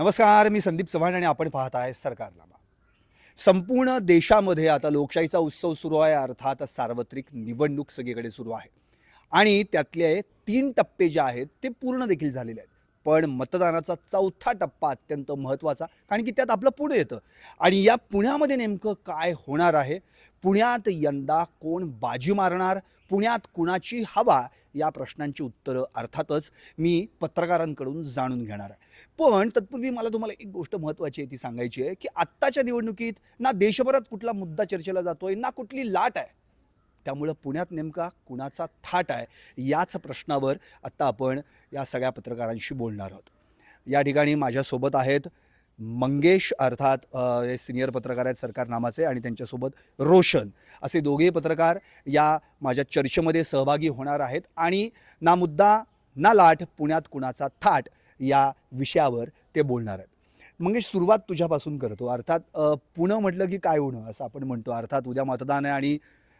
नमस्कार मी संदीप चव्हाण आणि आपण पाहत आहे सरकारनामा. संपूर्ण देशामध्ये आता लोकशाहीचा उत्सव सुरू आहे अर्थात सार्वत्रिक निवडणूक सगळीकडे सुरू आहे. आणि त्यातले तीन टप्पे जे आहेत ते पूर्ण देखील झालेले आहेत. पण मतदानाचा चौथा टप्पा अत्यंत महत्त्वाचा कारण की त्यात आपलं पुणे येतं. आणि या पुण्यामध्ये नेमकं काय होणार आहे? पुण्यात यंदा कोण बाजी मारणार? पुण्यात कुणाची हवा? या प्रश्नांची उत्तरं अर्थातच मी पत्रकारांकडून जाणून घेणार आहे. पण तत्पूर्वी मला तुम्हाला एक गोष्ट महत्त्वाची आहे ती सांगायची आहे की आत्ताच्या निवडणुकीत ना देशभरात कुठला मुद्दा चर्चेला जातो आहे ना कुठली लाट आहे. त्यामुळं पुण्यात नेमका कुणाचा थाट आहे याच प्रश्नावर आत्ता आपण या सगळ्या पत्रकारांशी बोलणार आहोत. या ठिकाणी माझ्यासोबत आहेत मंगेश अर्थात हे सिनियर पत्रकार आहेत सरकार नामाचे आणि त्यांच्यासोबत रोशन असे दोघेही पत्रकार या माझ्या चर्चेमध्ये सहभागी होणार आहेत. आणि ना मुद्दा ना लाट पुण्यात कुणाचा थाट या विषयावर ते बोलणार आहेत. मंगेश सुरुवात तुझ्यापासून करतो. अर्थात पुणं म्हटलं की काय होणं असं आपण म्हणतो. अर्थात उद्या मतदान आहे आणि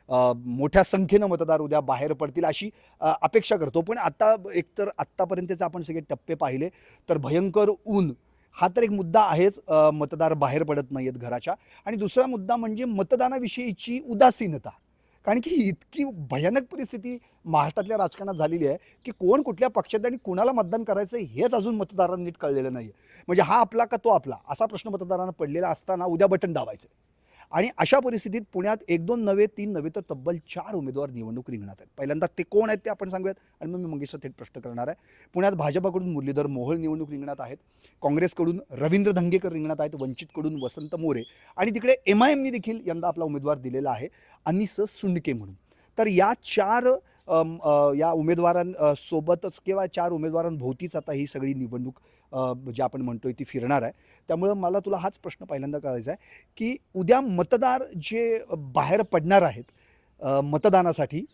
मोठ्या संख्येनं मतदार उद्या बाहेर पडतील अशी अपेक्षा करतो. पण आता एकतर आत्तापर्यंतचे आपण सगळे टप्पे पाहिले तर भयंकर ऊन हा तर एक मुद्दा आहेच मतदार बाहेर पडत नाही आहेत घराच्या. आणि दुसरा मुद्दा म्हणजे मतदानाविषयीची उदासीनता. कारण की इतकी भयानक परिस्थिती महाराष्ट्रातल्या राजकारणात झालेली आहे की कोण कुठल्या पक्षात आणि कुणाला मतदान करायचं हेच अजून मतदारांना नीट कळलेलं नाही म्हणजे हा आपला का तो आपला? असा प्रश्न मतदारांना पडलेला असताना उद्या बटन दाबायचं आणि अशा परिस्थितीत पुण्यात एक दोन नव्हे तीन नव्हे तर तब्बल चार उमेदवार निवडणूक रिंगणात आहेत. पहिल्यांदा ते कोण आहेत ते आपण सांगूयात आणि मग मी मंगेशचा थेट प्रश्न करणार आहे. पुण्यात भाजपाकडून मुरलीधर मोहोळ निवडणूक रिंगणात आहेत. काँग्रेसकडून रवींद्र धंगेकर रिंगणात आहेत. वंचितकडून वसंत मोरे आणि तिकडे एम आय एमनी देखील यंदा आपला उमेदवार दिलेला आहे. अनिस सुंडके म्हणून. तर या चार या उमेदवारांसोबतच किंवा चार उमेदवारांभोवतीच आता ही सगळी निवडणूक जे आपण म्हणतोय ती फिरणार आहे. त्यामुळं मला तुला हाच प्रश्न पहिल्यांदा करायचा आहे की उद्या मतदार जे बाहेर पडणार आहेत मतदानासाठी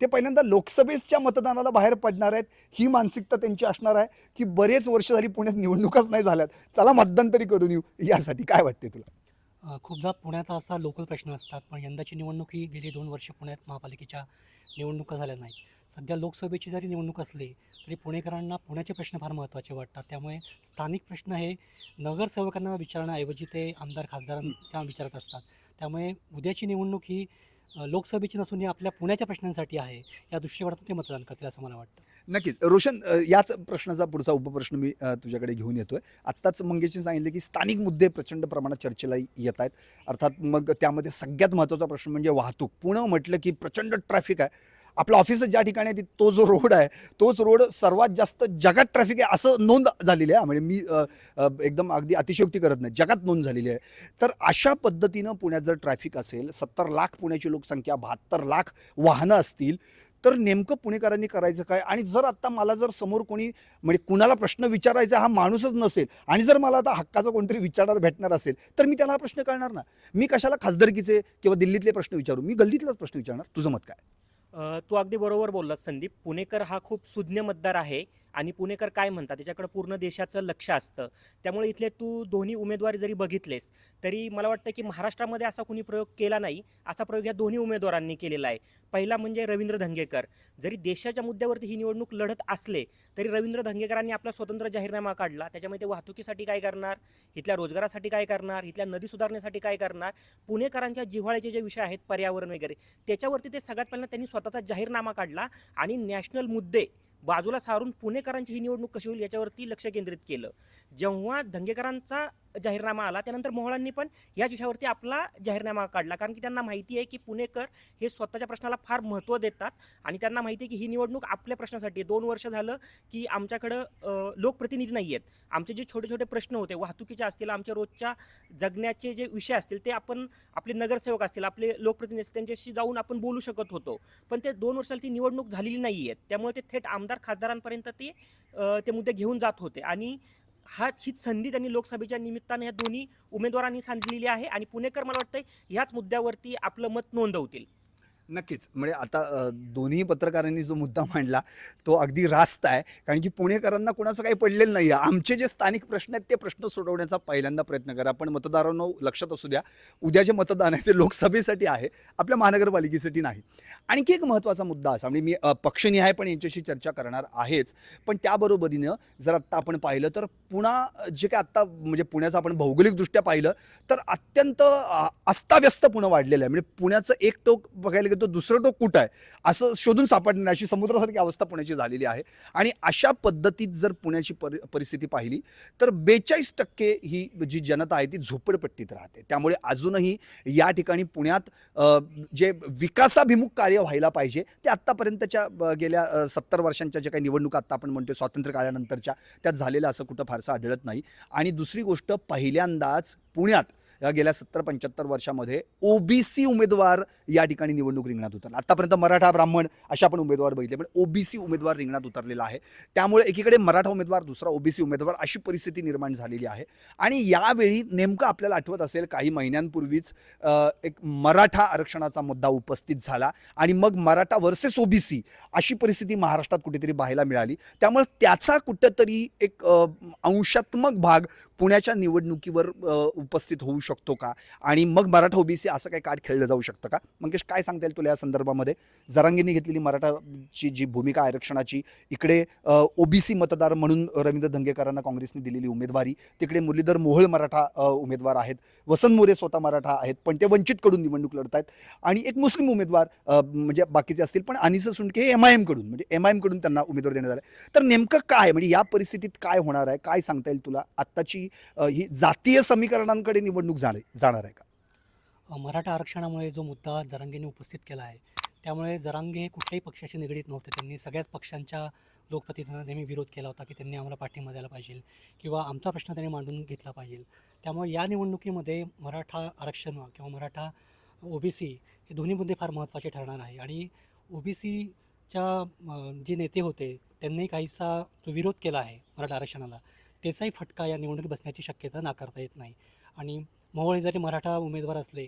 ते पहिल्यांदा लोकसभेच्या मतदानाला बाहेर पडणार आहेत ही मानसिकता त्यांची असणार आहे की बरेच वर्ष झाली पुण्यात निवडणुकाच नाही झाल्यात चला मतदान तरी करून येऊ यासाठी काय वाटते तुला? खूपदा पुण्यात असा लोकल प्रश्न असतात पण यंदाची निवडणूक ही गेली दोन वर्ष पुण्यात महापालिकेच्या निवडणुका झाल्या नाहीत. सध्या लोकसभेची जरी निवडणूक असली तरी पुणेकरांना पुण्याचे प्रश्न फार महत्त्वाचे वाटतात. त्यामुळे स्थानिक प्रश्न हे नगरसेवकांना विचारण्याऐवजी ते आमदार खासदारांच्या विचारत असतात. त्यामुळे उद्याची निवडणूक ही लोकसभेची नसून ही आपल्या पुण्याच्या प्रश्नांसाठी आहे या दृष्टिकोनातून ते मतदान करतील असं मला वाटतं. नक्कीच. रोशन याच प्रश्नाचा पुढचा उपप्रश्न मी तुझ्याकडे घेऊन येतोय. आत्ताच मंगेशने सांगितलं की स्थानिक मुद्दे प्रचंड प्रमाणात चर्चेला येत आहेत. अर्थात मग त्यामध्ये सगळ्यात महत्त्वाचा प्रश्न म्हणजे वाहतूक. पुणं म्हटलं की प्रचंड ट्रॅफिक आहे. आपलं ऑफिस ज्या ठिकाणी आहे तो जो रोड आहे तोच रोड सर्वात जास्त जगात ट्रॅफिक आहे असं नोंद झालेली आहे. म्हणजे मी एकदम अगदी अतिशयोक्ती करत नाही जगात नोंद झालेली आहे. तर अशा पद्धतीनं पुण्यात जर ट्रॅफिक असेल सत्तर लाख पुण्याची लोकसंख्या बहात्तर लाख वाहनं असतील तर नेमकं पुणेकरांनी करायचं काय? आणि जर आत्ता मला जर समोर कोणी म्हणजे कुणाला प्रश्न विचारायचा हा माणूसच नसेल आणि जर मला आता हक्काचा कोणतरी विचारणार भेटणार असेल तर मी त्याला हा प्रश्न कळणार ना. मी कशाला खासदारकीचे किंवा दिल्लीतले प्रश्न विचारू? मी गल्लीतलाच प्रश्न विचारणार. तुझं मत काय? तू अगदी बरोबर बोललास संदीप. पुणेकर हा खूप सुज्ञ मतदार आहे. आणि पुणेकर काय म्हणतात? त्याच्याकडे पूर्ण देशाचं लक्ष असतं. त्यामुळे इथले तू दोन्ही उमेदवारी जरी बघितलेस तरी मला वाटतं की महाराष्ट्रामध्ये असा कुणी प्रयोग केला नाही. असा प्रयोग या दोन्ही उमेदवारांनी केलेला आहे. पहिला म्हणजे रवींद्र धंगेकर. जरी देशाच्या मुद्द्यावरती ही निवडणूक लढत असले तरी रवींद्र धंगेकरांनी आपला स्वतंत्र जाहीरनामा काढला. त्याच्यामध्ये ते वाहतुकीसाठी काय करणार? इथल्या रोजगारासाठी काय करणार? इथल्या नदी सुधारण्यासाठी काय करणार? पुणेकरांच्या जिव्हाळ्याचे जे विषय आहेत पर्यावरण वगैरे त्याच्यावरती ते सगळ्यात पहिल्यांदा त्यांनी स्वतःचा जाहीरनामा काढला आणि नॅशनल मुद्दे बाजूला सारून पुणेकरांची ही निवडणूक कशी होईल याच्यावरती लक्ष केंद्रित केलं. जेव्हा धंगेकरांचा जाहीरनामा आला त्यानंतर मोहळांनी पण या विषयावरती आपला जाहीरनामा काढला. कारण की त्यांना माहिती आहे की पुणेकर हे स्वतःच्या प्रश्नाला फार महत्त्व देतात आणि त्यांना माहिती आहे की ही निवडणूक आपल्या प्रश्नासाठी दोन वर्ष झालं की आमच्याकडं लोकप्रतिनिधी नाही आहेत. आमचे जे छोटे छोटे प्रश्न होते वाहतुकीचे असतील आमच्या रोजच्या जगण्याचे जे विषय असतील ते आपण आपले नगरसेवक असतील आपले लोकप्रतिनिधी असतील त्यांच्याशी जाऊन आपण बोलू शकत होतो. पण ते दोन वर्षाला ती निवडणूक झालेली नाही आहेत त्यामुळे ते थेट आमदार खासदारांपर्यंत ते ते मुद्दे घेऊन जात होते. आणि हा हीच संधी त्यांनी लोकसभेच्या निमित्ताने ह्या दोन्ही उमेदवारांनी सांगितलेली आहे आणि पुणेकर मला वाटतं ह्याच मुद्द्यावरती आपलं मत नोंदवतील. नक्कीच. म्हणजे आता दोन्ही पत्रकारांनी जो मुद्दा मांडला तो अगदी रास्त आहे. कारण की पुणेकरांना कुणाचं काही पडलेलं नाही आहे आमचे जे स्थानिक प्रश्न आहेत ते प्रश्न सोडवण्याचा पहिल्यांदा प्रयत्न करा. पण मतदारांनो लक्षात असू द्या उद्या जे मतदान आहे ते लोकसभेसाठी आहे. आपल्या महानगरपालिकेसाठी नाही. आणखी एक महत्त्वाचा मुद्दा असा म्हणजे मी पक्षनिहाय पण यांच्याशी चर्चा करणार आहेच. पण त्याबरोबरीनं जर आत्ता आपण पाहिलं तर पुणा जे काय आत्ता म्हणजे पुण्याचं आपण भौगोलिकदृष्ट्या पाहिलं तर अत्यंत अस्ताव्यस्त पुणं वाढलेलं आहे. म्हणजे पुण्याचं एक टोक बघायला गेलं तो दुसरं टोक कुठं आहे? असं शोधून सापडणार अशी समुद्रासारखी अवस्था पुण्याची झालेली आहे. आणि अशा पद्धतीत जर पुण्याची परि परिस्थिती पाहिली तर बेचाळीस टक्के ही जी जनता आहे ती झोपडपट्टीत राहते. त्यामुळे अजूनही या ठिकाणी पुण्यात जे विकासाभिमुख कार्य व्हायला पाहिजे ते आत्तापर्यंतच्या गेल्या सत्तर वर्षांच्या ज्या काही निवडणुका आत्ता आपण म्हणतो स्वातंत्र्य काळानंतरच्या त्यात झालेलं असं कुठं फारसं आढळत नाही. आणि दुसरी गोष्ट पहिल्यांदाच पुण्यात या गेल्या सत्तर पंच्याहत्तर वर्षामध्ये ओबीसी उमेदवार या ठिकाणी निवडणूक रिंगणात उतरला. आतापर्यंत मराठा ब्राह्मण अशा आपण उमेदवार बघितले पण ओबीसी उमेदवार रिंगणात उतरलेला आहे. त्यामुळे एकीकडे मराठा उमेदवार दुसरा ओबीसी उमेदवार अशी परिस्थिती निर्माण झालेली आहे. आणि यावेळी नेमकं आपल्याला आठवत असेल काही महिन्यांपूर्वीच एक मराठा आरक्षणाचा मुद्दा उपस्थित झाला आणि मग मराठा वर्सेस ओबीसी अशी परिस्थिती महाराष्ट्रात कुठेतरी पाहायला मिळाली. त्यामुळे त्याचा कुठंतरी एक अंशात्मक भाग पुण्याच्या निवडणुकीवर उपस्थित होऊ शकतो का? आणि मग मराठा ओबीसी असं काही कार्ड खेळलं जाऊ शकतं का? मंगेश काय सांगता येईल तुला या संदर्भामध्ये? जरांगींनी घेतलेली मराठाची जी भूमिका आरक्षणाची इकडे ओबीसी मतदार म्हणून रवींद्र धंगेकरांना काँग्रेसने दिलेली उमेदवारी तिकडे मुरलीधर मोहोळ मराठा उमेदवार आहेत वसंत मोरे स्वतः मराठा आहेत पण ते वंचितकडून निवडणूक लढत आहेत आणि एक मुस्लिम उमेदवार म्हणजे बाकीचे असतील पण अनिस सुंडके हे एम आय एमकडून म्हणजे एम आय एमकडून त्यांना उमेदवार देण्यात आला. तर नेमकं काय म्हणजे या परिस्थितीत काय होणार आहे? काय सांगता येईल तुला? आत्ताची ही जातीय समीकरणांकडे निवडणूक जाणे जाणार आहे का? मराठा आरक्षणामुळे जो मुद्दा जरांगेने उपस्थित केला आहे त्यामुळे जरांगे हे कुठल्याही पक्षाशी निगडीत नव्हते. त्यांनी सगळ्याच पक्षांच्या लोकप्रतिनिधींना नेहमी विरोध केला होता की त्यांनी आम्हाला पाठिंबा द्यायला पाहिजे किंवा आमचा प्रश्न त्यांनी मांडून घेतला पाहिजे. त्यामुळे या निवडणुकीमध्ये मराठा आरक्षण किंवा मराठा ओबीसी हे दोन्ही मुद्दे फार महत्त्वाचे ठरणार आहे. आणि ओबीसीच्या जे नेते होते त्यांनी काहीसा जो विरोध केला आहे मराठा आरक्षणाला त्याचाही फटका या निवडणुकीत बसण्याची शक्यता नाकारता येत नाही. आणि मोहोळे जरी मराठा उमेदवार असले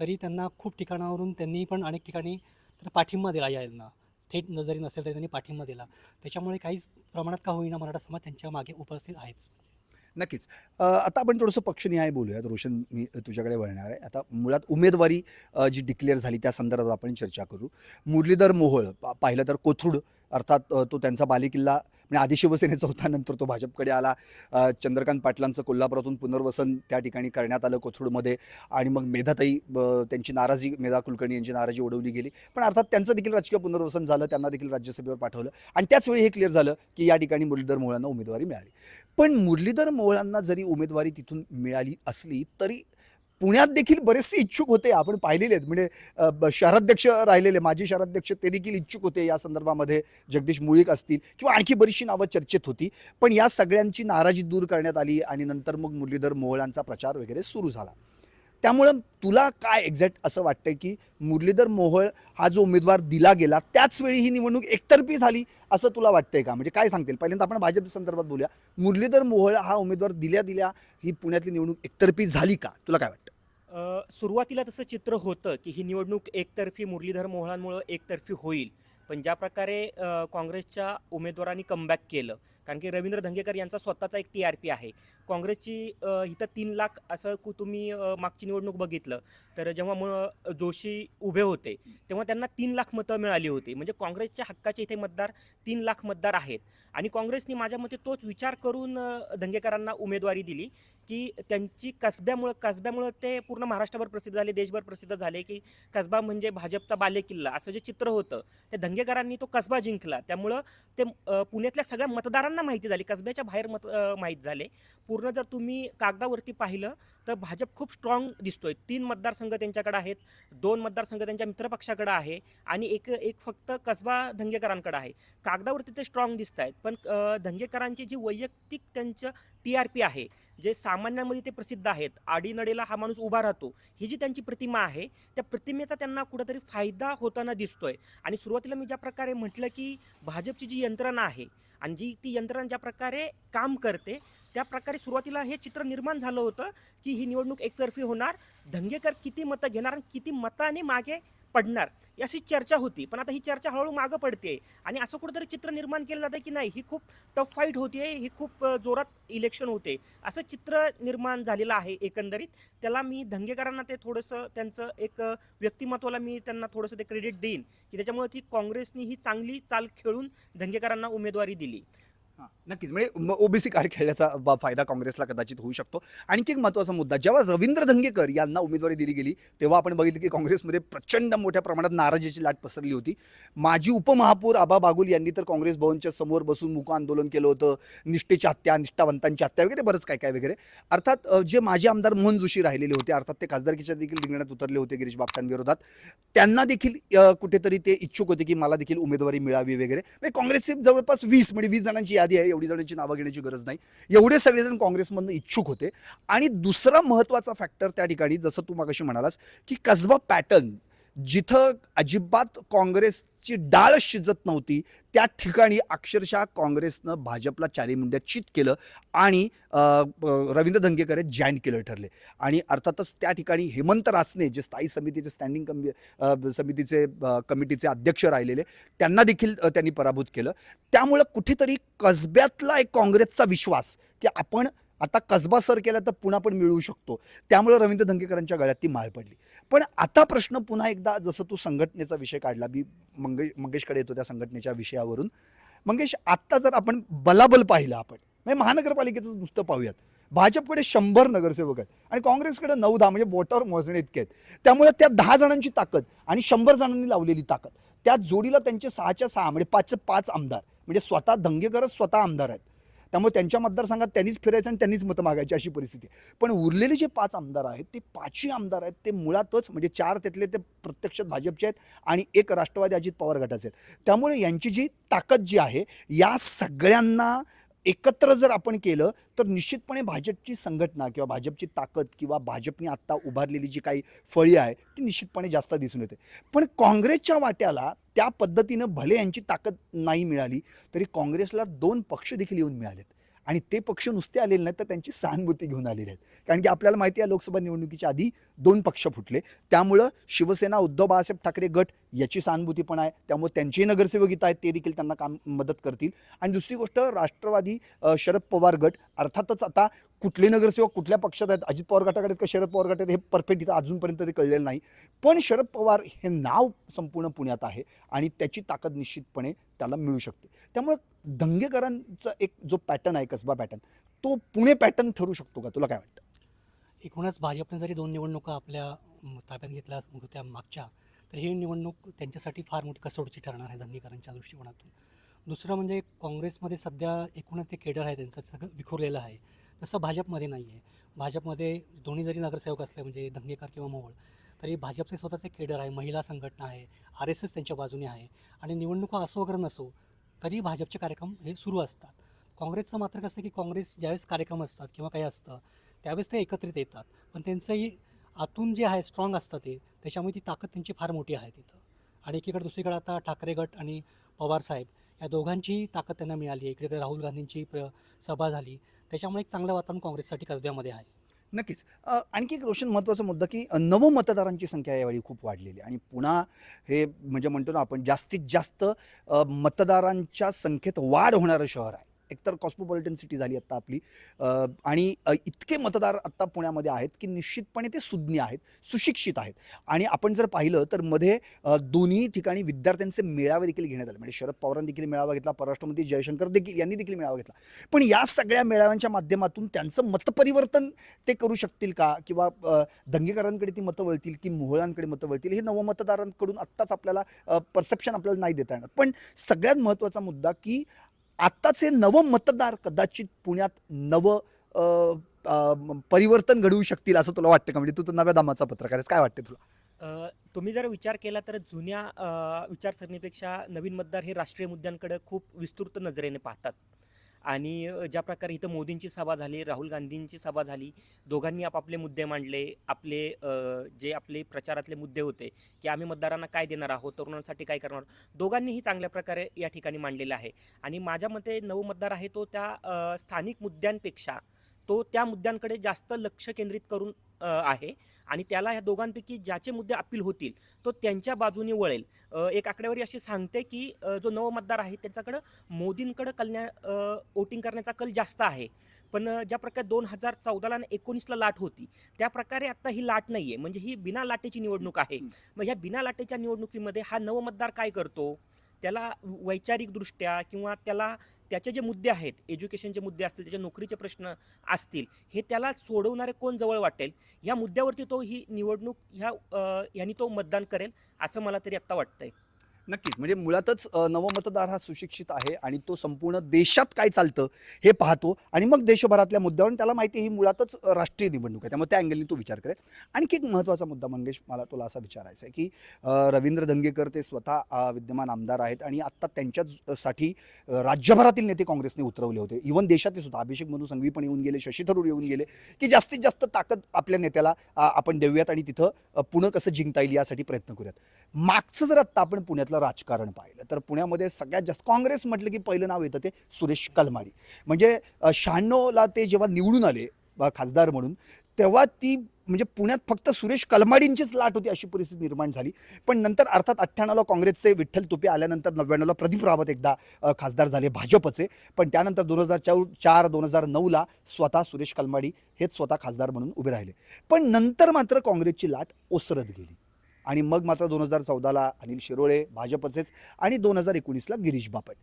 तरी त्यांना खूप ठिकाणावरून त्यांनी पण अनेक ठिकाणी तर पाठिंबा दिला यायला यांना थेट जरी नसेल तरी त्यांनी पाठिंबा दिला. त्याच्यामुळे काहीच प्रमाणात का होईना मराठा समाज त्यांच्या मागे उपस्थित आहेच. नक्कीच. आता आपण थोडंसं पक्षनिहाय बोलूयात. रोशन मी तुझ्याकडे वळणार आहे. आता मुळात उमेदवारी जी डिक्लेअर झाली त्या संदर्भात आपण चर्चा करू. मुरलीधर मोहोळ पाहिलं तर कोथरूड अर्थात तो त्यांचा बालेकिल्ला म्हणजे आधी शिवसेनेचा होता नंतर तो भाजपकडे आला. चंद्रकांत पाटलांचं कोल्हापुरातून पुनर्वसन त्या ठिकाणी करण्यात आलं कोथरूडमध्ये. आणि मग मेधाताई त्यांची नाराजी मेधा कुलकर्णी यांची नाराजी उडवली गेली. पण अर्थात त्यांचं देखील राजकीय पुनर्वसन झालं त्यांना देखील राज्यसभेवर पाठवलं. आणि त्याच वेळी हे क्लिअर झालं की या ठिकाणी मुरलीधर मोहळांना उमेदवारी मिळाली. पण मुरलीधर मोहळांना जरी उमेदवारी तिथून मिळाली असली तरी पुण्यात देखील बरेचसे इच्छुक होते आपण पाहिलेले आहेत. म्हणजे शहराध्यक्ष राहिलेले माजी शहराध्यक्ष ते देखील इच्छुक होते या संदर्भामध्ये जगदीश मुळीक असतील किंवा आणखी बरीचशी नावं चर्चेत होती. पण या सगळ्यांची नाराजी दूर करण्यात आली आणि नंतर मग मुरलीधर मोहोळांचा प्रचार वगैरे सुरू झाला. त्यामुळं तुला काय एक्झॅक्ट असं वाटतं की मुरलीधर मोहोळ हा जो उमेदवार दिला गेला त्याचवेळी ही निवडणूक एकतर्फी झाली असं तुला वाटतंय का? म्हणजे काय सांगतील? पहिल्यांदा आपण भाजप संदर्भात बोलूया. मुरलीधर मोहोळ हा उमेदवार दिल्या दिल्या ही पुण्यातली निवडणूक एकतर्फी झाली का? तुला काय वाटतं? सुरुवातीला तसं चित्र होतं की ही निवडणूक एकतर्फी मुरलीधर मोहळांमुळं एकतर्फी होईल. पण ज्या प्रकारे काँग्रेसच्या उमेदवारांनी कमबॅक केलं कारण की रवींद्र धंगेकर यांचा स्वतःचा एक टी आर पी आहे. काँग्रेसची इथं तीन लाख असं कु तुम्ही मागची निवडणूक बघितलं तर जेव्हा म जोशी उभे होते तेव्हा त्यांना तीन लाख मतं मिळाली होती. म्हणजे काँग्रेसच्या हक्काचे इथे मतदार तीन लाख मतदार आहेत. आणि काँग्रेसनी माझ्या मते तोच विचार करून धंगेकरांना उमेदवारी दिली की त्यांची कसब्यामुळं कसब्यामुळं ते पूर्ण महाराष्ट्रभर प्रसिद्ध झाले देशभर प्रसिद्ध झाले की कसबा म्हणजे भाजपचा बालेकिल्ला असं जे चित्र होतं ते धंगेकरांनी तो कसबा जिंकला. त्यामुळं ते पुण्यातल्या सगळ्या मतदारांना माहिती झाली कसब्याच्या बाहेर मत माहीत झाले. पूर्ण जर तुम्ही कागदावरती पाहिलं तर भाजप खूप स्ट्रॉंग दिसतोय. तीन मतदारसंघ त्यांच्याकडे आहेत दोन मतदारसंघ त्यांच्या मित्रपक्षाकडे आहे आणि एक एक फक्त कसबा धंगेकरांकडे आहे. कागदावरती ते स्ट्रॉंग दिसत आहेत पण धंगेकरांची जी वैयक्तिक त्यांचं टी आर पी आहे जे सामान्यांमध्ये ते प्रसिद्ध आहेत. आडीनडेला हा माणूस उभा राहतो. ही जी त्यांची प्रतिमा आहे त्या प्रतिमेचा त्यांना कुठंतरी फायदा होताना दिसतोय. आणि सुरुवातीला मी ज्या प्रकारे म्हटलं की भाजपची जी यंत्रणा आहे आणि जी ती यंत्रणा ज्या प्रकारे काम करते त्या प्रकारे सुरुवातीला हे चित्र निर्माण झालं होतं की ही निवडणूक एकतर्फी होणार. धंगेकर किती मतं घेणार आणि किती मताने मागे पडणार. अशी चर्चा होती. पण आता ही चर्चा हळूहळू मागं पडते आणि असं कुठंतरी चित्र निर्माण केलं जातं की नाही ही खूप टफ फाईट होते ही खूप जोरात इलेक्शन होते. असं चित्र निर्माण झालेलं आहे एकंदरीत. त्याला मी धंगेकरांना ते थोडंसं त्यांचं एक व्यक्तिमत्वाला मी त्यांना थोडंसं ते क्रेडिट देईन. की त्याच्यामुळे ती काँग्रेसनी ही चांगली चाल खेळून धंगेकरांना उमेदवारी दिली. नक्कीच. म्हणजे ओबीसी कार्ड खेळण्याचा फायदा काँग्रेसला कदाचित होऊ शकतो. आणखी एक महत्त्वाचा मुद्दा जेव्हा रवींद्र धंगेकर यांना उमेदवारी दिली गेली तेव्हा आपण बघितलं की काँग्रेसमध्ये प्रचंड मोठ्या प्रमाणात नाराजीची लाट पसरली होती. माजी उपमहापौर आबा बागुल यांनी तर काँग्रेस भवनच्या समोर बसून मुक आंदोलन केलं होतं. निष्ठेच्या हत्या निष्ठावंतांची हत्या वगैरे बरंच काय काय वगैरे. अर्थात जे माजी आमदार मोहन जोशी राहिलेले होते अर्थात ते खासदारकीच्या देखील रिंगणात उतरले होते गिरीश बापटांविरोधात. त्यांना देखील कुठेतरी ते इच्छुक होते की मला देखील उमेदवारी मिळावी वगैरे. म्हणजे काँग्रेसचे जवळपास वीस म्हणजे वीस जणांची यादी आहे एवढी जणांची नावं घेण्याची गरज नाही. एवढे सगळेजण काँग्रेसमधनं इच्छुक होते. आणि दुसरा महत्त्वाचा फॅक्टर त्या ठिकाणी जसं तू मागाशी म्हणालास की कसबा पॅटर्न जिथं अजिबात काँग्रेसची डाळ शिजत नव्हती त्या ठिकाणी अक्षरशः काँग्रेसनं भाजपला चारी मुंड्यात चित केलं आणि Ravindra Dhangekar join joint killer ठरले. आणि अर्थातच त्या ठिकाणी हेमंत रासने जे स्थायी समितीचे स्टँडिंग कमी समितीचे कमिटीचे अध्यक्ष राहिलेले त्यांना देखील त्यांनी पराभूत केलं. त्यामुळं कुठेतरी कसब्यातला एक काँग्रेसचा विश्वास की आपण आता कसबा सर केला तर पुन्हा पण मिळवू शकतो. त्यामुळं रवींद्र धंगेकरांच्या गळ्यात ती माळ पडली. पण आता प्रश्न पुन्हा एकदा जसं तू संघटनेचा विषय काढला मी मंगे मंगेशकडे येतो त्या संघटनेच्या विषयावरून. मंगेश आत्ता जर आपण बलाबल पाहिलं आपण म्हणजे महानगरपालिकेचं नुसतं पाहूयात. भाजपकडे शंभर नगरसेवक आहेत आणि काँग्रेसकडे नऊ दहा म्हणजे बोटावर मोजणे इतके आहेत. त्यामुळे त्या दहा जणांची ताकद आणि शंभर जणांनी लावलेली ताकद त्या जोडीला त्यांचे सहाच्या सहा म्हणजे पाचचे पाच आमदार म्हणजे स्वतः दंगेकरच स्वतः आमदार आहेत. त्यामुळे त्यांच्या मतदारसंघात त्यांनीच फिरायचं आणि त्यांनीच मतं मागायची अशी परिस्थिती आहे. पण उरलेले जे पाच आमदार आहेत ते पाचही आमदार आहेत ते मुळातच म्हणजे चार त्यातले ते प्रत्यक्षात भाजपचे आहेत आणि एक राष्ट्रवादी अजित पवार गटाचे आहेत. त्यामुळे यांची जी ताकद जी आहे या सगळ्यांना एकत्र जर आपण केलं तर निश्चितपणे भाजपची संघटना किंवा भाजपची ताकद किंवा भाजपने आत्ता उभारलेली जी काही फळी आहे ती निश्चितपणे जास्त दिसून येते. पण काँग्रेसच्या वाट्याला त्या पद्धतीनं भले यांची ताकद नाही मिळाली तरी काँग्रेसला दोन पक्ष देखील येऊन मिळालेत. आणि ते पक्ष नुसते आलेले नाहीत तर त्यांची सहानुभूती घेऊन आलेले आहेत. कारण की आपल्याला माहिती आहे लोकसभा निवडणुकीच्या आधी दोन पक्ष फुटले. त्यामुळं शिवसेना उद्धव बाळासाहेब ठाकरे गट याची सहानुभूती पण आहे. त्यामुळे त्यांचेही नगरसेवक आहेत ते देखील त्यांना काम मदत करतील. आणि दुसरी गोष्ट राष्ट्रवादी शरद पवार गट अर्थातच आता कुठले नगरसेवक कुठल्या पक्षात आहेत? अजित पवार गटाकडे आहेत का शरद पवार गटात हे परफेक्ट इथं अजूनपर्यंत ते कळलेलं नाही. पण शरद पवार हे नाव संपूर्ण पुण्यात आहे आणि त्याची ताकद निश्चितपणे त्याला मिळू शकते. त्यामुळं दंगेकरांचा एक जो पॅटर्न आहे कसबा पॅटर्न तो पुणे पॅटर्न ठरू शकतो का? तुला काय वाटतं? एकूणच भाजपने जरी दोन निवडणुका आपल्या ताब्यात घेतल्या अस- होत्या मागच्या तर ही निवडणूक त्यांच्यासाठी फार मोठी कसोटीची ठरणार आहे दंगेकरांच्या दृष्टिकोनातून. दुसरं म्हणजे काँग्रेसमध्ये सध्या एकूणच ते केडर आहे त्यांचं सगळं विखुरलेलं आहे. तसं भाजपमध्ये नाही आहे. भाजपमध्ये दोन्ही जरी नगरसेवक असले म्हणजे दंगेकार किंवा मोहोळ तरी भाजपचे स्वतःचे केडर आहे महिला संघटना आहे आर एस एस त्यांच्या बाजूने आहे. आणि निवडणुका असो वगैरे नसो तरी भाजपचे कार्यक्रम हे सुरू असतात. काँग्रेसचं मात्र कसं की काँग्रेस ज्यावेळेस कार्यक्रम असतात किंवा काही असतं त्यावेळेस ते एकत्रित येतात. पण त्यांचंही आतून जे आहे स्ट्रॉंग असतं ते त्याच्यामुळे ती ताकद त्यांची फार मोठी आहे तिथं. आणि एकीकडे दुसरीकडे आता ठाकरे गट आणि पवार साहेब या दोघांचीही ताकद त्यांना मिळाली आहे. इकडे राहुल गांधींची प्र सभा झाली. त्याच्यामुळे एक चांगलं वातावरण काँग्रेससाठी कसब्यामध्ये आहे. नक्कीच. आणखी एक रोशन महत्त्वाचा मुद्दा की अ, नवमतदारांची संख्या यावेळी खूप वाढलेली आणि पुन्हा हे म्हणजे म्हणतो ना आपण जास्तीत जास्त मतदारांच्या संख्येत वाढ होणारं शहर आहे. एकतर कॉस्मोपॉलिटन सिटी झाली आत्ता आपली. आणि इतके मतदार आत्ता पुण्यामध्ये आहेत की निश्चितपणे ते सुज्ञ आहेत सुशिक्षित आहेत. आणि आपण जर पाहिलं तर मध्ये दोन्ही ठिकाणी विद्यार्थ्यांचे मेळावे देखील घेण्यात आले. म्हणजे शरद पवारांनी देखील मेळावा घेतला परराष्ट्रमंत्री जयशंकर देखील यांनी देखील मेळावा घेतला. पण या सगळ्या मेळाव्यांच्या माध्यमातून त्यांचं मतपरिवर्तन ते करू शकतील का? किंवा दंगेकरांकडे ती मतं वळतील की मोहळांकडे मतं वळतील? हे नवमतदारांकडून आत्ताच आपल्याला परसेप्शन आपल्याला नाही देता येणार. पण सगळ्यात महत्त्वाचा मुद्दा की आत्ताचे नव मतदार कदाचित पुण्यात नवं परिवर्तन घडवू शकतील असं तुला वाटतं का? म्हणजे तू तर नव्या दामाचा पत्रकार आहेस. काय वाटतं तुला? तुम्ही जर विचार केला तर जुन्या विचारसरणीपेक्षा नवीन मतदार हे राष्ट्रीय मुद्द्यांकडे खूप विस्तृत नजरेने पाहतात. आणि ज्या प्रकारे इथं मोदींची सभा झाली राहुल गांधींची सभा झाली दोघांनी आपापले मुद्दे मांडले आपले जे आपले प्रचारातले मुद्दे होते की आम्ही मतदारांना काय देणार आहोत तरुणांसाठी काय करणार आहोत, दोघांनीही चांगल्या प्रकारे या ठिकाणी मांडलेलं आहे. आणि माझ्या मते नवमतदार आहे तो त्या स्थानिक मुद्द्यांपेक्षा तो त्या मुद्द्यांकडे जास्त लक्ष केंद्रित करून आहे. आणि त्याला ह्या दोघांपैकी ज्याचे मुद्दे अपील होतील तो त्यांच्या बाजूने वळेल. एक आकडेवारी अशी सांगते की जो नवमतदार आहे त्यांच्याकडं मोदींकडं कलण्या वोटिंग करण्याचा कल जास्त आहे. पण ज्या प्रकारे दोन हजार चौदाला आणि एकोणीसला लाट होती त्या प्रकारे आता ही लाट नाही आहे म्हणजे ही बिना लाटेची निवडणूक आहे. मग ह्या बिना लाटेच्या निवडणुकीमध्ये हा नवमतदार काय करतो? त्याला वैचारिकदृष्ट्या किंवा त्याला त्याचे जे मुद्दे आहेत एज्युकेशनचे मुद्दे असतील त्याचे नोकरीचे प्रश्न असतील हे त्याला सोडवणारे कोण जवळ वाटेल? या मुद्द्यावरती तो ही निवडणूक ह्या अ, यांनी तो मतदान करेल असं मला तरी आत्ता वाटतंय. नक्कीच. म्हणजे मुळातच नवमतदार हा सुशिक्षित आहे आणि तो संपूर्ण देशात काय चालतं हे पाहतो आणि मग देशभरातल्या मुद्द्यावर त्याला माहिती ही मुळातच राष्ट्रीय निवडणूक आहे. त्यामुळे त्या अँगलनी तो विचार करेल. आणखी एक महत्त्वाचा मुद्दा मंगेश मला तुला असा विचारायचा आहे की रवींद्र दंगेकर ते स्वतः विद्यमान आमदार आहेत आणि आत्ता त्यांच्यासाठी राज्यभरातील नेते काँग्रेसने उतरवले होते. इव्हन देशातील सुद्धा. अभिषेक मनू संघवी पण येऊन गेले शशी थरूर येऊन गेले की जास्तीत जास्त ताकद आपल्या नेत्याला आपण देऊयात आणि तिथं पुणं कसं जिंकता येईल यासाठी प्रयत्न करूयात. मागचं जर आत्ता आपण पुण्यातलं राजकारण पाहिलं तर पुण्यामध्ये सगळ्यात जास्त काँग्रेस म्हटलं की पहिलं नाव येतं ते सुरेश कलमाडी. म्हणजे शहाण्णवला ते जेव्हा निवडून आले खासदार म्हणून तेव्हा ती म्हणजे पुण्यात फक्त सुरेश कलमाडींचीच लाट होती अशी परिस्थिती निर्माण झाली. पण नंतर अर्थात अठ्ठ्याण्णवला काँग्रेसचे विठ्ठल तुपे आल्यानंतर नव्याण्णवला प्रदीप रावत एकदा खासदार झाले भाजपचे. पण त्यानंतर दोन हजार चौ चार दोन हजार नऊला स्वतः सुरेश कलमाडी हेच स्वतः खासदार म्हणून उभे राहिले. पण नंतर मात्र काँग्रेसची लाट ओसरत गेली. आणि मग मात्र दोन हजार चौदाला अनिल शिरोळे भाजपचेच आणि दोन हजार एकोणीसला गिरीश बापट.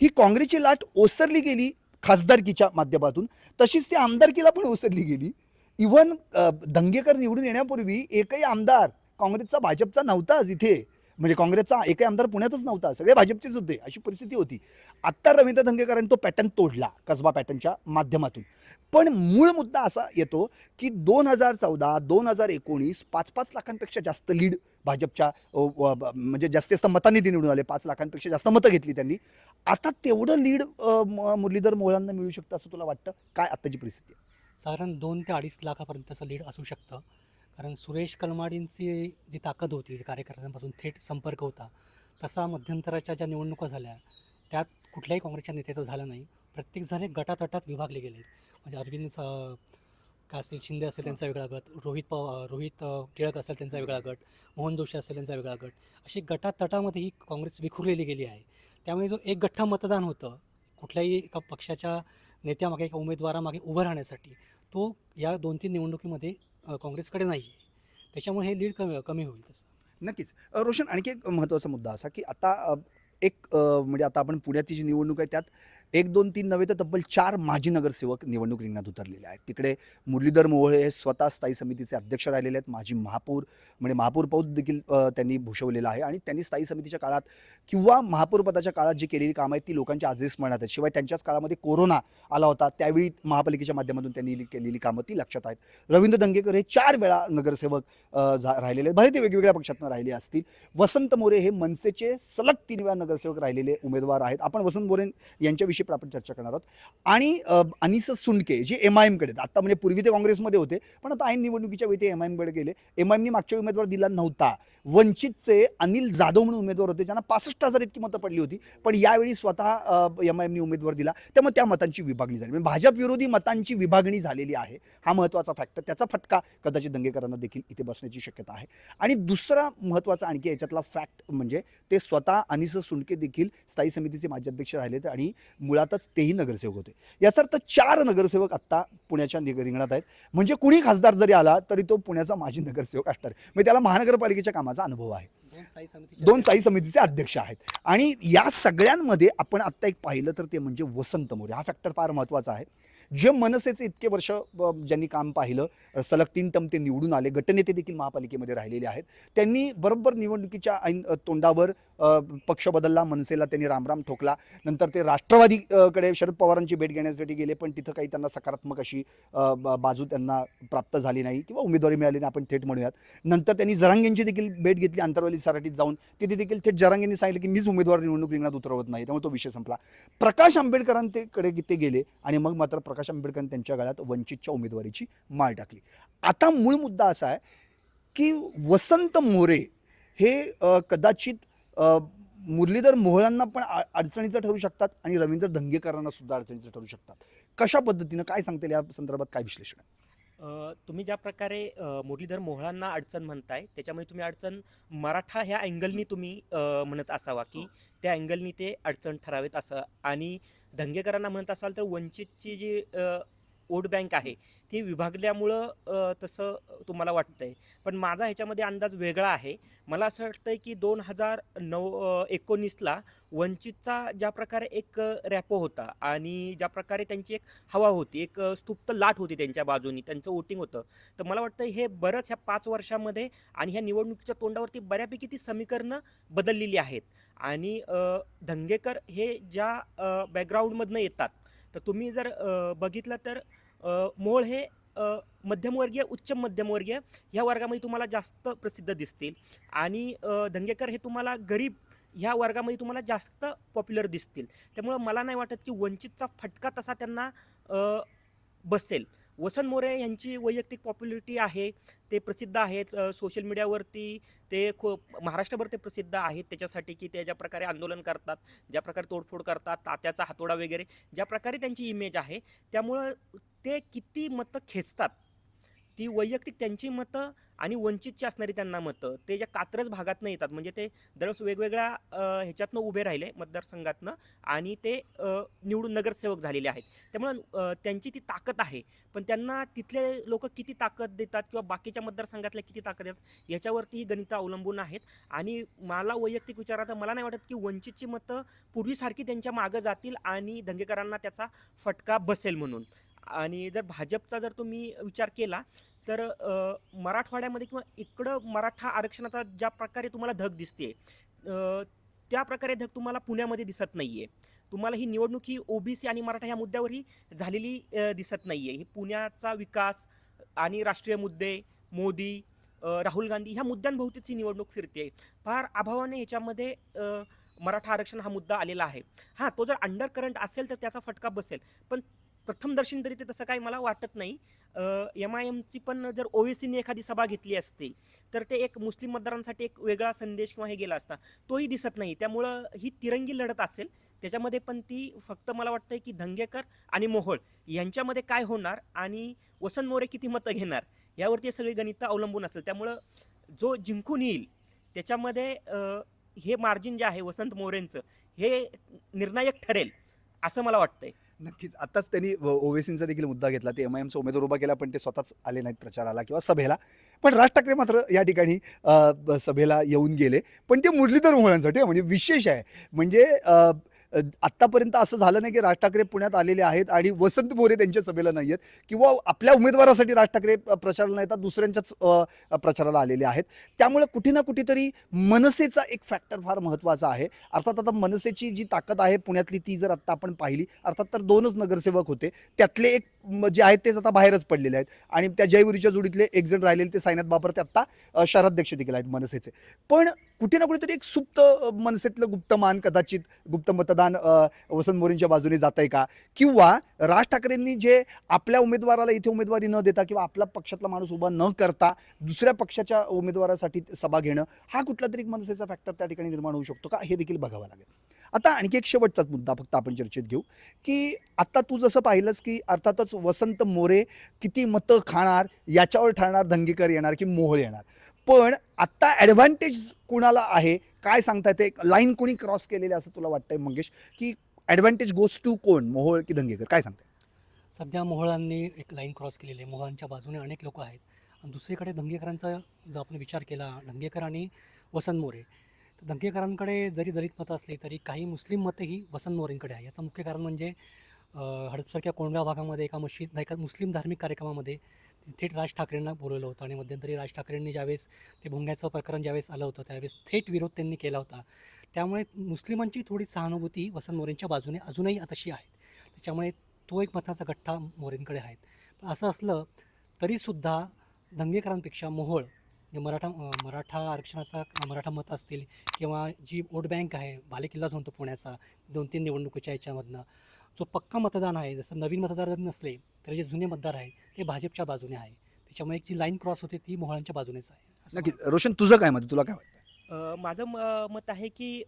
ही काँग्रेसची लाट ओसरली गेली खासदारकीच्या माध्यमातून. तशीच ती आमदारकीला पण ओसरली गेली. इव्हन दंगेकर निवडून येण्यापूर्वी एकही आमदार काँग्रेसचा भाजपचा नव्हताच इथे. म्हणजे काँग्रेसचा एकही आमदार पुण्यातच नव्हता सगळे भाजपचेच होते अशी परिस्थिती होती. आत्ता रवींद्र धंगेकरांनी तो पॅटर्न तोडला कसबा पॅटर्नच्या माध्यमातून. पण मूळ मुद्दा असा येतो की दोन हजार चौदा दोन हजार एकोणीस पाच पाच लाखांपेक्षा जास्त लीड भाजपच्या म्हणजे जास्तीत जास्त मतांनी ते निवडून आले पाच लाखांपेक्षा जास्त मतं घेतली त्यांनी. आता तेवढं लीड मुरलीधर मोहळांना मिळू शकतं असं तुला वाटतं? काय आत्ताची परिस्थिती आहे? साधारण दोन ते अडीच लाखापर्यंतचं लीड असू शकतं. कारण सुरेश कलमाडींची जी ताकद होती कार्यकर्त्यांपासून थेट संपर्क होता तसा मध्यंतराच्या ज्या निवडणुका झाल्या त्यात कुठल्याही काँग्रेसच्या नेत्याचं झालं नाही. प्रत्येक जण गटातटात विभागले गेले म्हणजे अरविंद का असेल शिंदे असेल त्यांचा वेगळा गट रोहित पव रोहित टिळक असेल त्यांचा वेगळा गट मोहन जोशी असेल त्यांचा वेगळा गट अशी गटातटामध्ये ही काँग्रेस विखुरलेली गेली आहे. त्यामुळे जो एक गठ्ठा मतदान होतं कुठल्याही एका पक्षाच्या नेत्यामागे एका उमेदवारामागे उभं राहण्यासाठी तो या दोन तीन निवडणुकीमध्ये काँग्रेसकडे नाही आहे त्याच्यामुळे हे लीड कमी कमी होईल तसं. नक्कीच. रोशन आणखी एक महत्त्वाचा मुद्दा असा की आता एक म्हणजे आता आपण पुण्याची जी निवडणूक आहे त्यात एक दोन तीन नव्हे तर तब्बल चार माजी नगरसेवक निवडणूक रिंगणात उतरलेले आहेत. तिकडे मुरलीधर मोहोळे हे स्वतः स्थायी समितीचे अध्यक्ष राहिलेले आहेत. माजी महापौर म्हणजे महापौरपद देखील त्यांनी भूषवलेलं आहे. आणि त्यांनी स्थायी समितीच्या काळात किंवा महापौरपदाच्या काळात जी केलेली कामं आहेत ती लोकांच्या आजही स्मरणात आहेत. शिवाय त्यांच्याच काळामध्ये कोरोना आला होता त्यावेळी महापालिकेच्या माध्यमातून त्यांनी केलेली कामं ती लक्षात आहेत. रवींद्र दंगेकर हे चार वेळा नगरसेवक झा राहिलेले आहेत. भले ते वेगवेगळ्या पक्षातून राहिले असतील. वसंत मोरे हे मनसेचे सलग तीन वेळा नगरसेवक राहिलेले उमेदवार आहेत. आपण वसंत मोरे यांच्याविषयी पण आपण चर्चा करणार आहोत. आणि अ, अनिस सुंडके जे एम आय एमकडे आता म्हणजे पूर्वी ते काँग्रेसमध्ये होते पण आता ऐन निवडणुकीच्या वेळी ते एम आय एमकडे गेले. एम आय एमनी मागच्या उमेदवार दिला नव्हता. वंचितचे अनिल जाधव म्हणून उमेदवार होते ज्यांना पासष्ट हजार इतकी मतं पडली होती पण यावेळी स्वतः एम आय एमनी उमेदवार दिला. त्यामुळे त्या मतांची विभागणी झाली. म्हणजे भाजप विरोधी मतांची विभागणी झालेली आहे. हा महत्त्वाचा फॅक्टर त्याचा फटका कदाचित दंगेकरांना देखील इथे बसण्याची शक्यता आहे. आणि दुसरा महत्त्वाचा आणखी याच्यातला फॅक्ट म्हणजे ते स्वतः अनिस सुंडके देखील स्थायी समितीचे माजी अध्यक्ष राहिलेत आणि मुळातच तेही नगरसेवक होते. याचा अर्थ चार नगरसेवक आत्ता पुण्याच्या निग- रिंगणात आहेत. म्हणजे कुणी खासदार जरी आला तरी तो पुण्याचा माजी नगरसेवक असणार. म्हणजे त्याला महानगरपालिकेच्या कामाचा अनुभव आहे. दोन स्थायी समितीचे दोन स्थायी समितीचे अध्यक्ष आहेत. आणि या सगळ्यांमध्ये आपण आत्ता एक पाहिलं तर ते म्हणजे वसंत मोरे. हा फॅक्टर फार महत्त्वाचा आहे. जे मनसेचे इतके वर्ष ज्यांनी काम पाहिलं सलग तीन टम ते निवडून आले गटनेते देखील महापालिकेमध्ये राहिलेले आहेत. त्यांनी बरोबर निवडणुकीच्या ऐन तोंडावर पक्ष बदलला मनसेला त्यांनी रामराम ठोकला. नंतर ते राष्ट्रवादीकडे शरद पवारांची भेट घेण्यासाठी गेले पण तिथं काही त्यांना सकारात्मक अशी बाजू त्यांना प्राप्त झाली नाही किंवा उमेदवारी मिळाली नाही आपण थेट म्हणूयात. नंतर त्यांनी जरांगेंची देखील भेट घेतली आंतरवाली सराठीत जाऊन. तिथे देखील थेट जरांगेंनी सांगितलं की मीच उमेदवार निवडणूक रिंगणात उतरवत नाही. त्यामुळे तो विषय संपला. प्रकाश आंबेडकरांकडे ते गेले आणि मग मात्र प्रकाश आंबेडकरांनी त्यांच्या गळ्यात वंचितच्या उमेदवारीची माळ टाकली. आता मूळ मुद्दा असा आहे की वसंत मोरे हे कदाचित मुरलीधर मोहळांना पण अडचणीचं ठरू शकतात आणि रवींद्र दंगेकरांना सुद्धा अडचणीचं ठरू शकतात. कशा पद्धतीनं काय सांगतील या संदर्भात काय विश्लेषण आहे? तुम्ही ज्या प्रकारे मुरलीधर मोहळांना अडचण म्हणताय त्याच्यामुळे तुम्ही अडचण मराठा ह्या अँगलनी तुम्ही म्हणत असावा की त्या अँगलनी ते अडचण ठरावेत असं. आणि दंगेकरांना म्हणत असाल तर वंचितची जी वोट बँक आहे ती विभागल्यामुळं तसं तुम्हाला वाटतं आहे पण माझा ह्याच्यामध्ये अंदाज वेगळा आहे. मला असं वाटतं आहे की दोन हजार नऊ एकोणीसला वंचितचा ज्या प्रकारे एक रॅपो होता आणि ज्या प्रकारे त्यांची एक हवा होती एक स्तुप्त लाट होती त्यांच्या बाजूनी त्यांचं वोटिंग होतं. तर मला वाटतं हे बरंच ह्या पाच वर्षामध्ये आणि ह्या निवडणुकीच्या तोंडावरती बऱ्यापैकी ती समीकरणं बदललेली आहेत. आणि धंगेकर हे ज्या बॅकग्राऊंडमधनं येतात तर तुम्ही जर बघितलं तर मोळ हे मध्यमवर्गीय उच्च मध्यमवर्गीय ह्या वर्गामध्ये तुम्हाला जास्त प्रसिद्ध दिसतील आणि धंगेकर हे तुम्हाला गरीब ह्या वर्गामध्ये तुम्हाला जास्त पॉप्युलर दिसतील. त्यामुळं मला नाही वाटत की वंचितचा फटका तसा त्यांना बसेल. वसंत मोरे यांची वैयक्तिक पॉप्युलरिटी आहे ते प्रसिद्ध आहेत सोशल मीडियावरती ते खो महाराष्ट्रभर ते प्रसिद्ध आहेत त्याच्यासाठी की ते ज्या प्रकारे आंदोलन करतात ज्या प्रकारे तोडफोड करतात तात्याचा हातोडा वगैरे ज्या प्रकारे त्यांची इमेज आहे त्यामुळं ते किती मतं खेचतात ती वैयक्तिक त्यांची मतं आणि वंचितची असणारी त्यांना मतं ते ज्या कात्रज भागातनं येतात म्हणजे ते दररोज वेगवेगळ्या ह्याच्यातनं उभे राहिले मतदारसंघातनं आणि ते निवडून नगरसेवक झालेले आहेत. त्यामुळं त्यांची ती ताकद आहे. पण त्यांना तिथले लोक किती ताकद देतात किंवा बाकीच्या मतदारसंघातल्या किती ताकद देतात याच्यावरती ही गणितं अवलंबून आहेत. आणि मला वैयक्तिक विचारात आता मला नाही वाटत की वंचितची मतं पूर्वीसारखी त्यांच्या मागं जातील आणि दंगेकरांना त्याचा फटका बसेल म्हणून. आणि जर भाजपचा जर तुम्ही विचार केला तर मराठवाड्यामध्ये किंवा इकडं मराठा आरक्षणाचा ज्या प्रकारे तुम्हाला धग दिसते त्या प्रकारे धग तुम्हाला पुण्यामध्ये दिसत नाही आहे तुम्हाला ही निवडणूक ही ओबीसी आणि मराठा ह्या मुद्द्यावरही झालेली दिसत नाही आहे ही पुण्याचा विकास आणि राष्ट्रीय मुद्दे मोदी राहुल गांधी ह्या मुद्द्यांभोवतीच ही निवडणूक फिरते फार अभावाने ह्याच्यामध्ये मराठा आरक्षण हा मुद्दा आलेला आहे. हां तो जर अंडर करंट असेल तर त्याचा फटका बसेल. पण प्रथमदर्शन तरी ते तसं काही मला वाटत नाही. एम आय एमची पण जर ओबीसीने एखादी सभा घेतली असती तर ते एक मुस्लिम मतदारांसाठी एक वेगळा संदेश किंवा हे गेला असता. तोही दिसत नाही. त्यामुळं ही तिरंगी लढत असेल. त्याच्यामध्ये पण ती फक्त मला वाटतं की धंगेकर आणि मोहोळ यांच्यामध्ये काय होणार आणि वसंत मोरे किती मतं घेणार यावरती सगळी गणितं अवलंबून असेल. त्यामुळं जो जिंकून येईल त्याच्यामध्ये हे मार्जिन जे आहे वसंत मोरेंचं हे निर्णायक ठरेल असं मला वाटतंय. नक्कीच. आताच त्यांनी ओवेसींचा देखील मुद्दा घेतला. ते एम आय एमचा उमेदवार उभा केला पण ते स्वतःच आले नाहीत प्रचाराला किंवा सभेला. पण राज ठाकरे मात्र या ठिकाणी सभेला येऊन गेले. पण ते मुरलीधर मोहळांसाठी म्हणजे विशेष आहे. म्हणजे आत्तापर्यंत असं झालं नाही की राज ठाकरे पुण्यात आलेले आहेत आणि वसंत मोरे त्यांच्या सभेला नाही आहेत किंवा आपल्या उमेदवारासाठी राज ठाकरे अ, प्रचाराला येतात दुसऱ्यांच्याच प्रचाराला आलेले आहेत. त्यामुळे कुठे ना कुठेतरी मनसेचा एक फॅक्टर फार महत्त्वाचा आहे. अर्थात आता मनसेची जी ताकद आहे पुण्यातली ती जर आत्ता आपण पाहिली अर्थात तर दोनच नगरसेवक होते. त्यातले एक जे आहेत तेच आता बाहेरच पडलेले आहेत. आणि त्या जयवरीच्या जोडीतले एक जण राहिलेले ते सायनाथ बाबर ते आत्ता शहराध्यक्ष देखील आहेत मनसेचे. पण कुठे ना कुठेतरी एक सुप्त मनसेतलं गुप्तमान कदाचित गुप्त मतदान वसंत मोरेंच्या बाजूने जात आहे का? किंवा राज ठाकरेंनी जे आपल्या उमेदवाराला इथे उमेदवारी न देता किंवा आपला पक्षातला माणूस उभा न करता दुसऱ्या पक्षाच्या उमेदवारासाठी सभा घेणं हा कुठला तरी एक मनसेचा फॅक्टर त्या ठिकाणी निर्माण होऊ शकतो का? हे देखील बघावं लागेल. आता आणखी एक शेवटचाच मुद्दा फक्त आपण चर्चेत घेऊ की आत्ता तू जसं पाहिलंस की अर्थातच वसंत मोरे किती मतं खाणार याच्यावर ठरणार दंगेकर येणार की मोहळ येणार. पण आत्ता ॲडव्हान्टेज कुणाला आहे? काय सांगता येते लाईन कोणी क्रॉस केलेली असं तुला वाटतंय मंगेश? की ॲडव्हान्टेज गोस टू कोण? मोहोळ की दंगेकर काय सांगताय? सध्या मोहळांनी एक लाईन क्रॉस केलेली आहे. मोहळांच्या बाजूने अनेक लोक आहेत. आणि दुसरीकडे दंगेकरांचा जो आपण विचार केला दंगेकर आणि वसंत मोरे तर दंगेकरांकडे जरी दलित मतं असली तरी काही मुस्लिम मतेही वसंत मोरेंकडे आहे. याचं मुख्य कारण म्हणजे अं, हडपसारख्या कोंडव्या भागामध्ये एका मशीद एका मुस्लिम धार्मिक कार्यक्रमामध्ये थेट राज ठाकरेंना बोलवलं होतं आणि मध्यंतरी राज ठाकरेंनी ज्यावेळेस ते भोंग्याचं प्रकरण ज्यावेळेस आलं होतं त्यावेळेस थेट विरोध त्यांनी केला होता. त्यामुळे मुस्लिमांची थोडी सहानुभूती वसंत मोरेंच्या बाजूने अजूनही तशी आहे. त्याच्यामुळे तो एक मताचा गठ्ठा मोरेंकडे आहे. पण असं असलं तरीसुद्धा दंगेकरांपेक्षा मोहोळ मराठा मराठा आरक्षणाचा मराठा मत असतील किंवा जी वोट बँक आहे बालेकिल्लाच म्हणतो पुण्याचा दोन तीन निवडणुकीच्या याच्यामधनं जो पक्का मतदान आहे जसं नवीन मतदार जरी नसले तरी जे जुने मतदार आहे ते भाजपच्या बाजूने आहे. त्याच्यामुळे एक जी लाईन क्रॉस होते ती मोहळांच्या बाजूनेच आहे. असं नक्की रोशन तुझं काय मत? तुला काय वाटतं? माझं म मत आहे की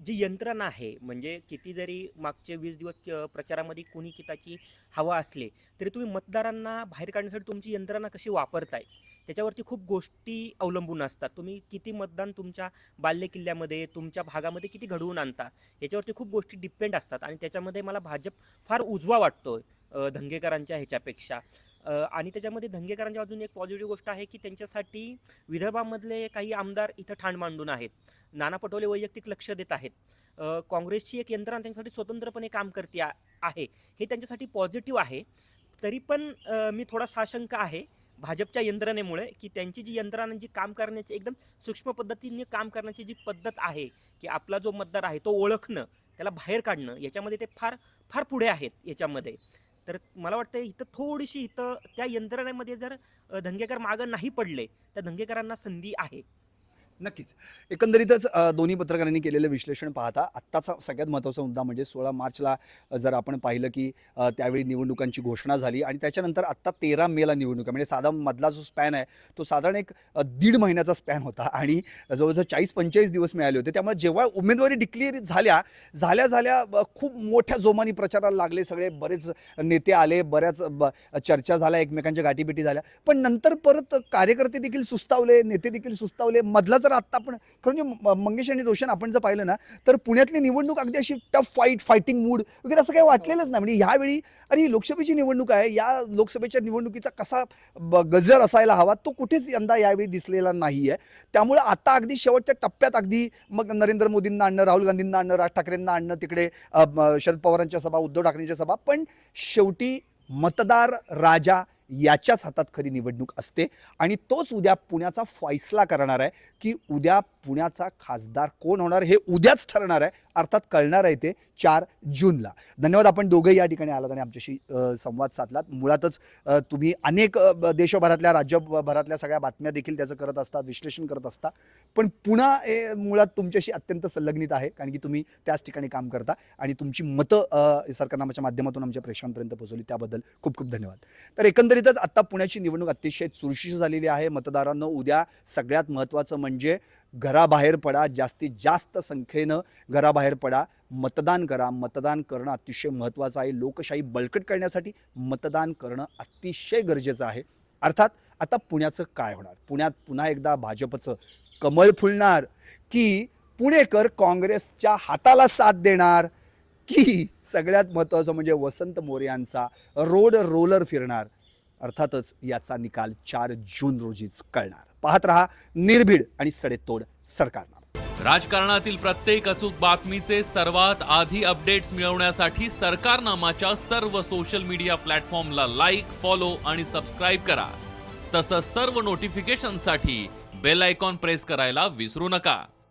जी यंत्रणा आहे म्हणजे किती जरी मागचे वीस दिवस प्रचारामध्ये कुणी किताची हवा असले तरी तुम्ही मतदारांना बाहेर काढण्यासाठी तुमची यंत्रणा कशी वापरताय? त्याच्यावरती खूप गोष्टी अवलंबून असतात. तुम्ही किती मतदान तुमच्या बाल्यकिल्ल्यामध्ये तुमच्या भागामध्ये किती घडवून आणता याच्यावरती खूप गोष्टी डिपेंड असतात. आणि त्याच्यामध्ये मला भाजप फार उजवा वाटतो धंगेकरांच्या ह्याच्यापेक्षा. आणि त्याच्यामध्ये धंगेकरांच्या अजून एक पॉझिटिव्ह गोष्ट आहे की त्यांच्यासाठी विदर्भामधले काही आमदार इथं ठाण मांडून आहेत. नाना पटोले वैयक्तिक लक्ष देत आहेत. काँग्रेसची एक यंत्रणा त्यांच्यासाठी स्वतंत्रपणे काम करते आ- आहे. हे त्यांच्यासाठी पॉझिटिव्ह आहे. तरी पण मी थोडा साशंक आहे. भाजपच्या यंत्रणेमुळे की त्यांची जी यंत्रणा जी काम करण्याची एकदम सूक्ष्म पद्धतीने काम करण्याची जी पद्धत आहे की आपला जो मतदार आहे तो ओळखणं त्याला बाहेर काढणं याच्यामध्ये ते फार फार पुढे आहेत याच्यामध्ये. तर मला वाटतं इथं थोडीशी इथं त्या यंत्रणेमध्ये जर धंगेकर मागं नाही पडले तर धंगेकरांना संधी आहे. नक्कीच. एकंदरीतच दोन्ही पत्रकारांनी केलेलं विश्लेषण पाहता आत्ताचा सगळ्यात महत्त्वाचा मुद्दा म्हणजे सोळा मार्चला जर आपण पाहिलं की त्यावेळी निवडणुकांची घोषणा झाली आणि त्याच्यानंतर आत्ता तेरा मेला निवडणूक आहे म्हणजे साधा मधला जो स्पॅन आहे तो साधारण एक दीड महिन्याचा स्पॅन होता आणि जवळजवळ चाळीस पंचेचाळीस दिवस मिळाले होते. त्यामुळे जेव्हा उमेदवारी डिक्लेअर झाल्या झाल्या झाल्या खूप मोठ्या जोमाने प्रचाराला लागले सगळे. बरेच नेते आले बऱ्याच ब- चर्चा झाल्या एकमेकांच्या गाठीभेटी झाल्या. पण नंतर परत कार्यकर्ते देखील सुस्तावले नेते देखील सुस्तावले. मधला जर आत्ता आपण खरं म्हणजे मंगेश आणि रोशन आपण जर पाहिलं ना तर पुण्यातली निवडणूक अगदी अशी टफ फाईट फायटिंग मूड वगैरे असं काही वाटलेलंच नाही. म्हणजे ह्यावेळी अरे ही लोकसभेची निवडणूक आहे या लोकसभेच्या निवडणुकीचा कसा गजर असायला हवा तो कुठेच यंदा यावेळी दिसलेला नाही आहे त्यामुळे आता अगदी शेवटच्या टप्प्यात अगदी मग नरेंद्र मोदींना आणणं राहुल गांधींना आणणं राज ठाकरेंना आणणं तिकडे शरद पवारांच्या सभा उद्धव ठाकरेंच्या सभा पण शेवटी मतदार राजा याच्याच हातात खरी निवडणूक असते. आणि तोच उद्या पुण्याचा फैसला करणार आहे की उद्या पुण्याचा खासदार कोण होणार हे उद्याच ठरणार आहे. अर्थात कळणार आहे ते चार जूनला. धन्यवाद आपण दोघंही या ठिकाणी आलात आणि आमच्याशी संवाद साधलात. मुळातच तुम्ही अनेक देशभरातल्या राज्यभरातल्या सगळ्या बातम्या देखील त्याचं करत असता विश्लेषण करत असता. पण पुन्हा हे मुळात तुमच्याशी अत्यंत संलग्नित आहे कारण की तुम्ही त्याच ठिकाणी काम करता आणि तुमची मतं सरकारनामाच्या माध्यमातून आमच्या प्रेक्षकांपर्यंत पोहोचवली. त्याबद्दल खूप खूप धन्यवाद. तर एकंदरीतच आत्ता पुण्याची निवडणूक अतिशय चुरशीची झालेली आहे. मतदारांना उद्या सगळ्यात महत्त्वाचं म्हणजे घराबाहेर पडा जास्तीत जास्त संख्येनं घराबाहेर पडा. मतदान करा. मतदान करणं अतिशय महत्त्वाचं आहे. लोकशाही बळकट करण्यासाठी मतदान करणं अतिशय गरजेचं आहे. अर्थात आता पुण्याचं काय होणार? पुण्यात पुन्हा एकदा भाजपचं कमळ फुलणार की पुणेकर काँग्रेसच्या हाताला साथ देणार की सगळ्यात महत्त्वाचं म्हणजे वसंत मोरे यांचा रोड रोलर फिरणार? अर्थातच याचा निकाल चार जून रोजीच कळणार. पाहत रहा निर्भीड आणि सडेतोड सरकारनं राजकारणातील प्रत्येक अचूक बातमीचे सर्वात आधी अपडेट्स मिळवण्यासाठी सरकारनामाच्या सर्व सोशल मीडिया प्लॅटफॉर्मला लाईक फॉलो आणि सबस्क्राईब करा. तसंच सर्व नोटिफिकेशनसाठी बेल आयकॉन प्रेस करायला विसरू नका.